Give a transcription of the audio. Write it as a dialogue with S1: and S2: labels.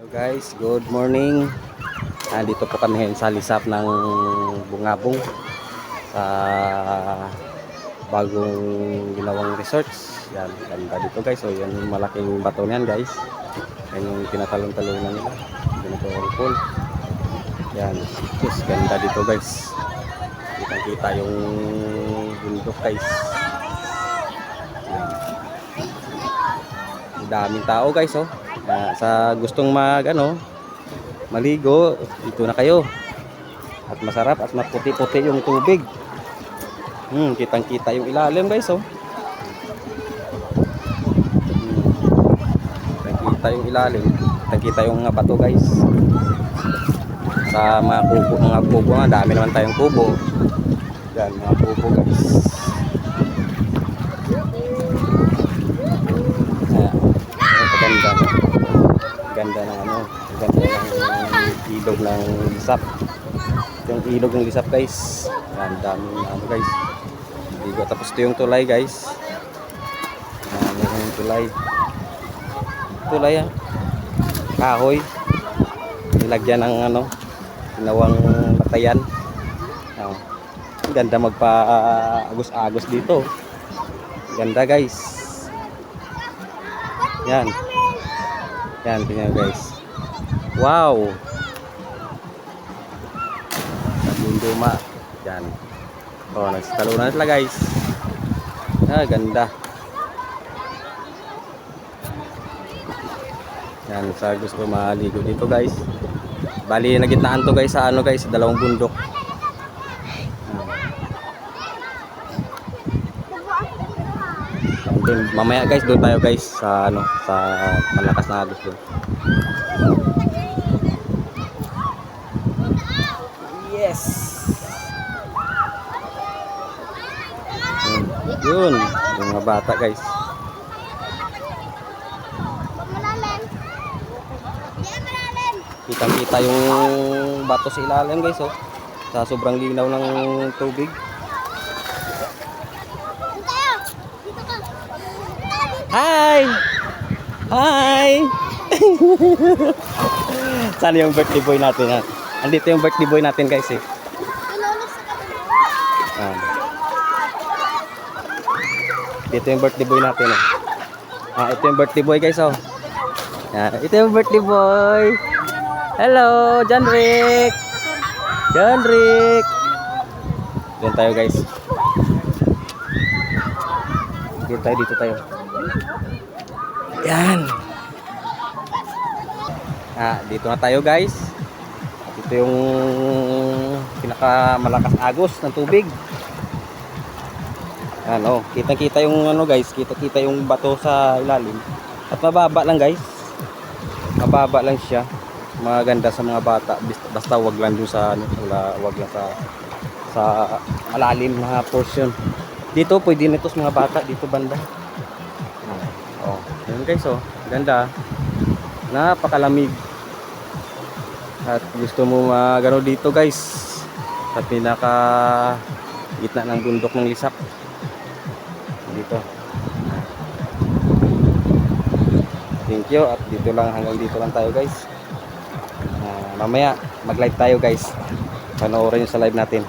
S1: Hello guys, good morning. Nandito po kami sa lisap ng Bungabong sa bagong ginawang resorts. Yan, ganda dito guys. So yan yung malaking bato niyan guys. Yan yung tinatalong-talungan nila. Ganito yung pool. Yan, yes, ganda dito guys. Kitang kita yung bundok guys. Yan. Ang daming tao guys oh. Sa gustong mag ano, maligo, dito na kayo. At masarap at maputi-puti yung tubig. Hmm, kitang-kita yung ilalim guys oh. Hmm. Kitang-kita yung ilalim. Kitang-kita yung mga bato guys. Sa mga kubo, mga kubo nga, dami naman tayong kubo. Yan, mga kubo guys. Ayan. Ang ganda ng ano ganda ng ilog ng lisap. Yung ilog ng lisap guys. Yan daming ano guys. Ligo tapos ito yung tulay guys. Yan yung tulay. Tulay ah. Kahoy. Nilagyan ng ano ginawang batayan yan. Ang ganda magpa agos-agos dito. Ganda guys. Yan yan, tingnan guys. Wow! Luma. Yan. Oh, nagtalunan sila guys. Ah, ganda. Yan, sa gusto maligo dito guys. Bali, nagitnaan to guys sa ano guys, sa dalawang bundok. Then, mamaya guys, doon tayo guys sa ano, sa malakas na agos doon. Yes. Yun, yun, yung mga bata guys. Kitang-kita yung bato sa ilalim guys oh. Sa sobrang linaw ng tubig.
S2: Dito tayo. Dito ka.
S1: Hi! Hi! Sana yung birthday boy natin ha. Andito yung birthday boy natin guys eh. Dito yung birthday boy natin eh. Ah, ito yung birthday boy guys oh. Ah, ito yung birthday boy. Hello, John Rick. John. Doon tayo guys. Dito tayo, dito tayo. Yan. Ah, dito na tayo guys. Ito yung pinakamalakas agos ng tubig. Ano, kita-kita yung ano guys, kita-kita yung bato sa ilalim. At mababa lang guys. Mababa lang siya. Maganda sa mga bata. Basta, wag lang dun sa ano, wag lang sa sa malalim na portion. Dito pwede nito sa mga bata dito banda. Oh, yun guys oh. Ganda. Napakalamig. At gusto mo magano dito guys sa pinaka gitna ng bundok ng lisap. Dito. Thank you at dito lang hanggang dito lang tayo guys. Ah, mamaya mag-live tayo guys. Panoorin nyo sa live natin.